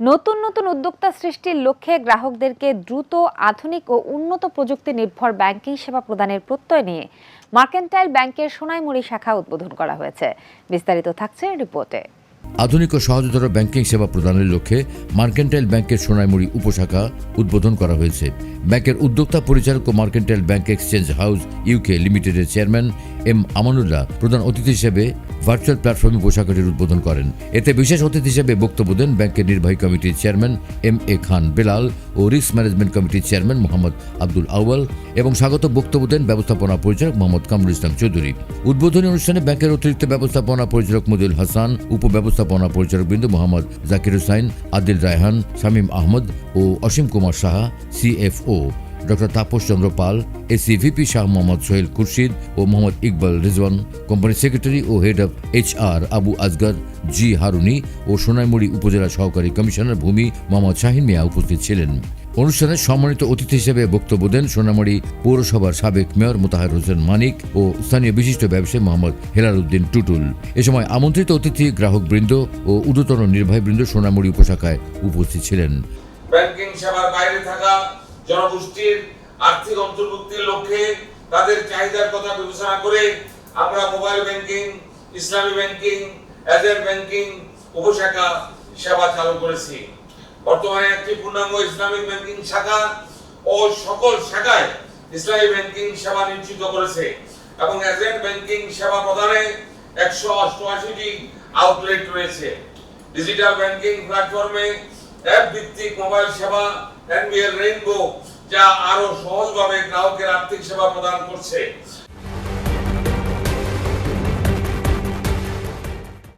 নতুন নতুন উদ্যোক্তা সৃষ্টির লক্ষ্যে গ্রাহকদেরকে দ্রুত, আধুনিক ও উন্নত প্রযুক্তি নির্ভর ব্যাংকিং সেবা প্রদানের প্রত্যয় নিয়ে মার্কেন্টাইল ব্যাংকের সোনাইমুড়ি শাখা উদ্বোধন করা হয়েছে। বিস্তারিত থাকছে রিপোর্টে। আধুনিক ও সহজতর ব্যাংকিং সেবা প্রদানের লক্ষ্যে মার্কেন্টাইল ব্যাংকের সোনাইমুড়ি উপশাখা উদ্বোধন করা হয়েছে। ব্যাংকের উদ্যোক্তা পরিচালক ও mercantile bank exchange house UK লিমিটেডের চেয়ারম্যান এম আমানুল্লাহ প্রধান অতিথি হিসেবে ভার্চুয়াল প্ল্যাটফর্মে উপশাখাটির উদ্বোধন করেন। এতে বিশেষ অতিথি হিসেবে বক্তব্য দেন ব্যাংকের নির্বাহী কমিটির chairman M A Khan Belal O risk management কমিটির চেয়ারম্যান মোহাম্মদ আব্দুল আউয়াল এবং স্বাগত বক্তব্য দেন ব্যবস্থাপনা পরিচালক মোহাম্মদ কামরুল ইসলাম চৌধুরী। উদ্বোধনী অনুষ্ঠানে ব্যাংকের অতিরিক্ত ব্যবস্থাপনা পরিচালক মদিউল হাসান উপব্যবস্থাপনা পরিচালক বিন্দু মোহাম্মদ জাকির হুসাইন আদিল রায়হান, শামীম আহমদ ও Asim Kumar Saha CFO doctor Tapas Chandra Pal AC VP Shah Mohammad Sohel Khurshid O Mohammad Iqbal Rizwan company secretary O head of HR Abu Azgar জি হারুনি ও সোনাইমুড়ি উপজেলা সহকারী কমিশনার ভূমি মোহাম্মদ শাহিন মিয়া উপস্থিত ছিলেন অনুষ্ঠানে সম্মানিত অতিথি হিসেবে বক্তব্য দেন সোনামারি পৌরসভার সাবেক মেয়র মোতাহার হোসেন মানিক ও স্থানীয় বিশিষ্ট ব্যবসায়ী মোহাম্মদ হেলাল উদ্দিন টুটুল। এ সময় আমন্ত্রিত অতিথি গ্রাহকবৃন্দ ও ঊর্ধ্বতন নির্বাহীবৃন্দ সোনামুড়ি উপশাখায় উপস্থিত ছিলেন। ব্যাংকিং সেবার বাইরে থাকা জনগোষ্ঠীর আর্থিক অন্তর্ভুক্তির লক্ষ্যে তাদের চাহিদার কথা বিবেচনা করে আমরা mobile banking, Islami banking, agent banking, উপশাখা সেবা চালু করেছি। বর্তমানে একটি পূর্ণাঙ্গ ইসলামিক ব্যাংকিং শাখা ও সকল শাখায় ইসলামী ব্যাংকিং সেবা নিশ্চিত করেছে এবং এজেন্ট ব্যাংকিং সেবা প্রদানে একশো অষ্টআশিটি আউটলেট রয়েছে। ডিজিটাল ব্যাংকিং প্ল্যাটফর্মে অ্যাপ ভিত্তিক মোবাইল সেবা এনবিএল রেইনবো যা আরও সহজভাবে গ্রাহকের আর্থিক সেবা প্রদান করছে।